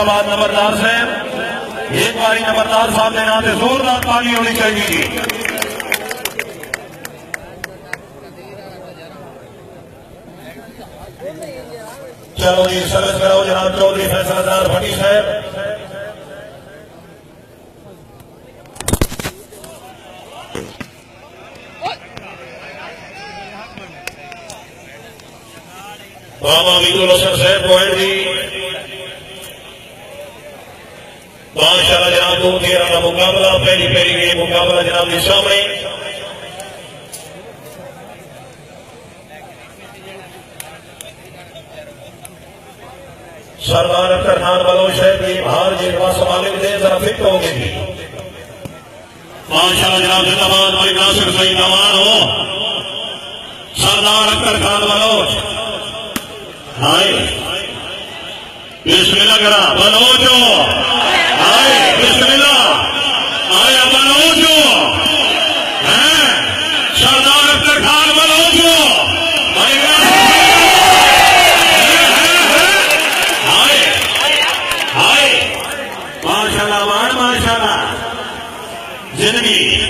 زندہ باد نمبردار صاحب، ایک باری نمبردار صاحب نے نام زوردار پانی ہونی چاہیے جی۔ چلو جی سرس کرو جناب چودھری فیصلہ دار بھٹی صاحب۔ بابا میدو لسن صاحب پوائنٹ جی۔ ماشاء اللہ جناب دو تیرہ کا مقابلہ پہلی پہلی گئی مقابلہ جناب کے سامنے سردار اختر خان بلوچ ہے کہ بہار جی کا سوال دے ذرا فٹ ہو گئی ماشاء اللہ جناب زندہ باد بھائی ناصر صحیح نوان ہو سردار اختر خان بلوچ۔ ہائے، بسم اللہ کرا بلوچو ہائے آیا سردار اختر خان بلوچو بھائی ماشاء اللہ مان ماشاء اللہ زندگی۔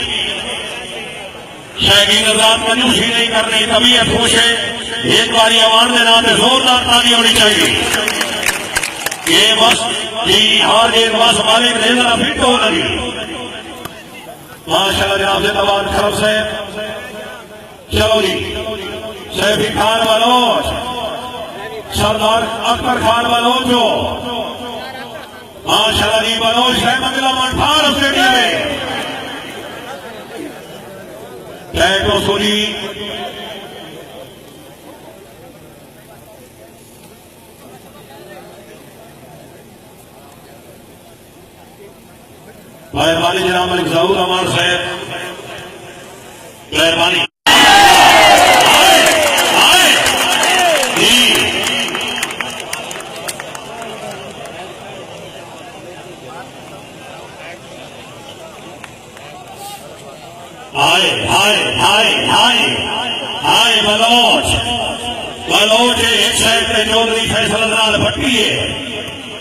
شہری نظام کنجوسی نہیں کرنی، طبیعت خوش ہے۔ ایک باری عوام کے نام زوردار تالی ہونی چاہیے۔ یہ بس جی ہار جی بس مالک نے ذرا فٹ ہو لگی۔ ماشاء اللہ جناب زندہ باد خراب سے چلو جی۔ سیفی خان بلوچ، سردار اکبر خان بلوچو ماشاء اللہ جی بلوچ ہے منگلا منٹھار اسٹیڈیم میں ٹیٹو سولی مہربانی جناب ملک ظہور امان صاحب مہربانی۔ آئے، آئے، جی ہائے ہائے ہائے ہائے ہائے بلوچ بلوچ ایک سائڈ پہ چودھری فیصل نال بھٹی ہے۔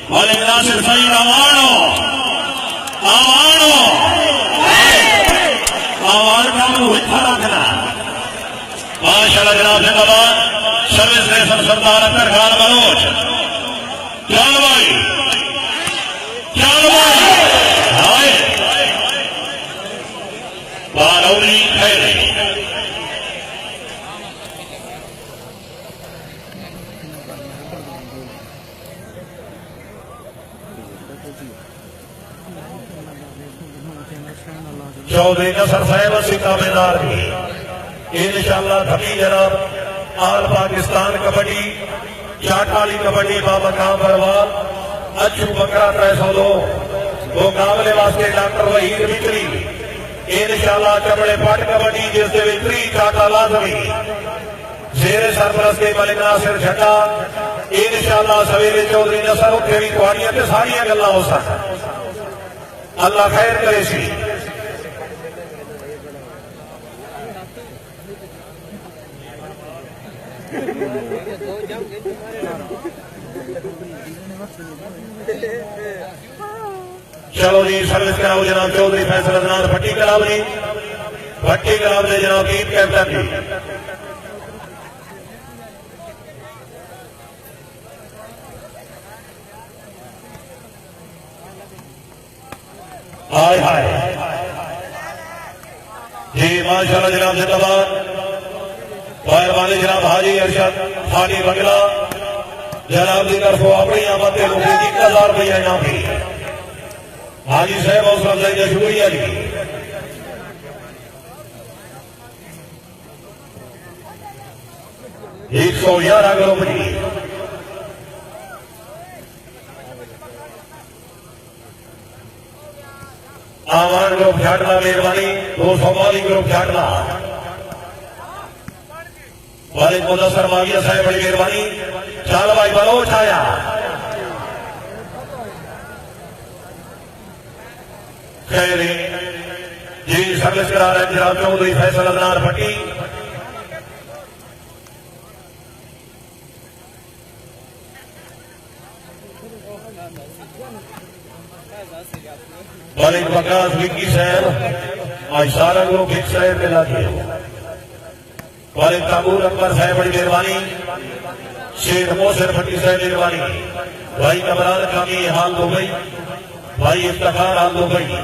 ملک ناصر سعید آوانو۔ آوانو آوان کا منہ رکھنا ماشاء جناب زندہ باد، سروس ریسر سردار اکبر خان بلوچ۔ چل بھائی؟ چل بھائی؟ ہائے۔ بارونی چودھری نصر صاحب سکا بیدار بھی انشاءاللہ دھمی جناب، آل پاکستان کبڈی، چاٹالی کبڈی بابا کام پروال اچھو بکرا ترے سو دو۔ مقابلے واسطے ڈاکٹر وحید بکری انشاءاللہ چمڑے پٹ کبڈی جس دے وچ تری چاٹا لازمی۔ زیر سرپرستی ملک ناصر جھٹا انشاءاللہ سویرے چودھری نصر اٹھے بھی تھوڑیاں تے ساریاں گلاں ہو سکن اللہ خیر کرے سی۔ چلو جی سروس کراؤ جناب چودھری فیصل ادنان بھٹی کراؤ جی۔ بھٹی کراؤ دے جناب ٹیم کیپٹن جی۔ ہائے ہائے۔ جی ماشاء اللہ جناب زندہ باد۔ مہربانی جناب حاجی ارشد خالی بنگلہ جناب کی طرف اپنی آمد کے لوگوں کی ایک ہزار روپیہ انعام بھی۔ حاجی صاحب حوصلہ افزائی کا شکریہ جی۔ ایک سو گیارہ گروپ جی۔ آمان گروپ جھاٹلا مہربانی دو سو والی گروپ جھاٹلا والد مدثر ماویہ صاحب بڑی مہربانی چال بھائی بلوچ آیا خیر جی سروس کرا رہے ہیں جناب چودھری فیصل ادنان بھٹی ملک بکاس وکی صاحب، آج سارا گروپ ایک صاحب ملا دیا ملک تابور اکبر صاحب بڑی مہربانی۔ شیخ محسن پٹی صاحب مہربانی۔ بھائی کمران کامی حال دو گئی بھائی افتخار حال دو گئی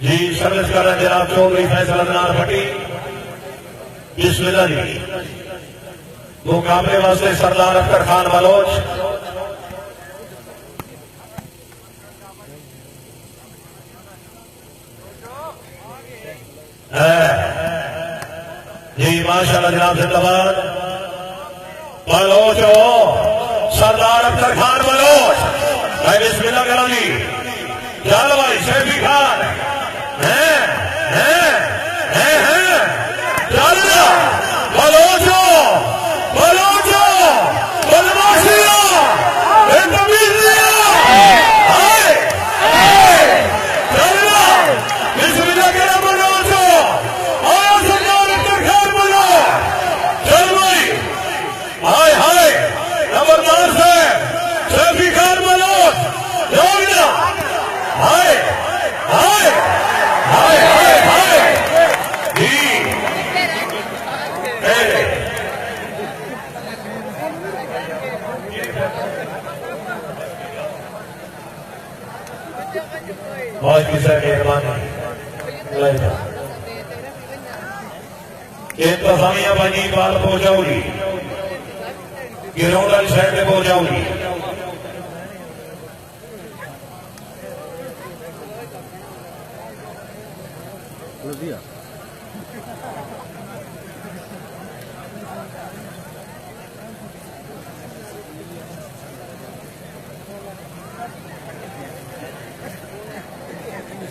جی سروس کر رہے ہیں جناب چودھری فیصل ادنان بھٹی۔ بسم اللہ جی۔ مقابلے واسطے سردار اختر خان بلوچ۔ ہاں۔ جی ماشاء اللہ جناب زندہ باد۔ بلوچ ہو۔ سردار اختر خان بلوچ۔ بھائی، بسم اللہ کرو جی۔ بھائی شیفی جی خان۔ ہیں ہیں آج کی سر مہربانی انتظامیہ بنی بال پہنچاؤ گی یہ رونل شہر میں پہنچاؤ گی Yeah.